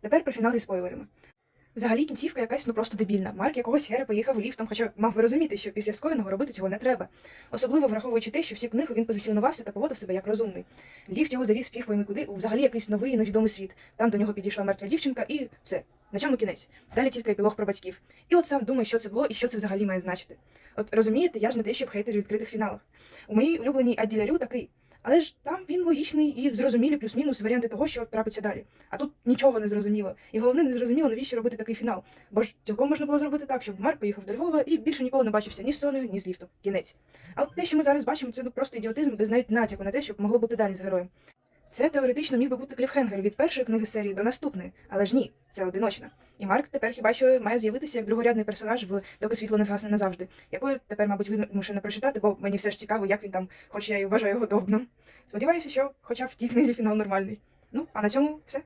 Тепер про фінал зі спойлерами. Взагалі кінцівка якась ну просто дебільна. Марк якогось хера поїхав ліфтом, хоча мав би розуміти, що після скоєного робити цього не треба. Особливо враховуючи те, що всі книги він позиціонувався та поводив себе як розумний. Ліфт його завіз фіг пойми куди, у взагалі якийсь новий невідомий світ. Там до нього підійшла мертва дівчинка і все. На чому кінець? Далі тільки епілог про батьків. І от сам думаю, що це було і що це взагалі має значити. От розумієте, я ж не те, щоб хейтер відкритих фіналах. У моїй улюбленій Аділярю такий. Але ж там він логічний і зрозумілі плюс-мінус варіанти того, що трапиться далі. А тут нічого не зрозуміло. І головне, не зрозуміло, навіщо робити такий фінал. Бо ж цілком можна було зробити так, щоб Марк поїхав до Львова і більше ніколи не бачився ні з Сонею, ні з ліфтом. Кінець. Але те, що ми зараз бачимо, це просто ідіотизм без навіть натяку на те, щоб могло бути далі з героєм. Це теоретично міг би бути кліфхенгер від першої книги серії до наступної, але ж ні, це одиночна. І Марк тепер хіба що має з'явитися як другорядний персонаж в доки світло не згасне назавжди, якою тепер, мабуть, вимушено прочитати, бо мені все ж цікаво, як він там, хоч я і вважаю його довбном. Сподіваюся, що хоча б в тій книзі фінал нормальний. Ну, а на цьому все.